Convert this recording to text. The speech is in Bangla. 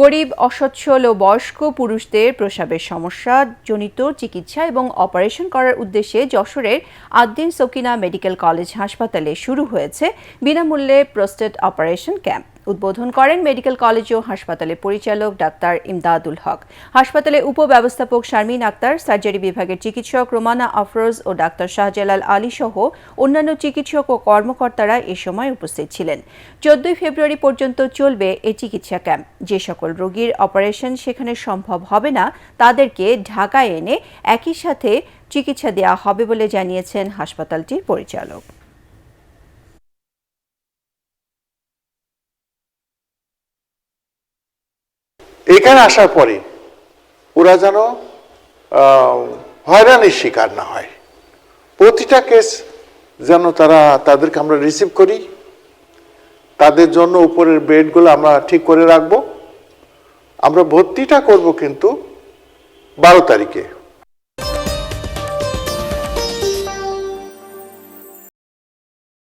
গরিব, অসচ্ছল ও বয়স্ক পুরুষদের প্রসাবের সমস্যা, জনিত চিকিৎসা এবং অপারেশন করার উদ্দেশ্যে যশোরের আদ্দিন সকিনা মেডিকেল কলেজ হাসপাতালে শুরু হয়েছে বিনামূল্যে প্রোস্টেট অপারেশন ক্যাম্প। উদ্বোধন করেন মেডিকেল কলেজ ও হাসপাতালের পরিচালক ডাক্তার ইমদাদুল হক। হাসপাতালে উপব্যবস্থাপক শারমিন আক্তার, সার্জারি বিভাগের চিকিৎসক রোমানা আফরোজ ও ডাক্তার শাহজালাল আলী সহ অন্যান্য চিকিৎসক ও কর্মকর্তারা এ সময় উপস্থিত ছিলেন। চোদ্দই ফেব্রুয়ারি পর্যন্ত চলবে এই চিকিৎসা ক্যাম্প। যে সকল রোগীর অপারেশন সেখানে সম্ভব হবে না, তাদেরকে ঢাকায় এনে একই সাথে চিকিৎসা দেওয়া হবে বলে জানিয়েছেন হাসপাতালটির পরিচালক। এখানে আসার পরে ওরা যেন হয়রানির শিকার না হয়। প্রতিটা কেস যেন তারা, তাদেরকে আমরা রিসিভ করি। তাদের জন্য উপরের বেডগুলো আমরা ঠিক করে রাখব। আমরা ভর্তিটা করব কিন্তু বারো তারিখে।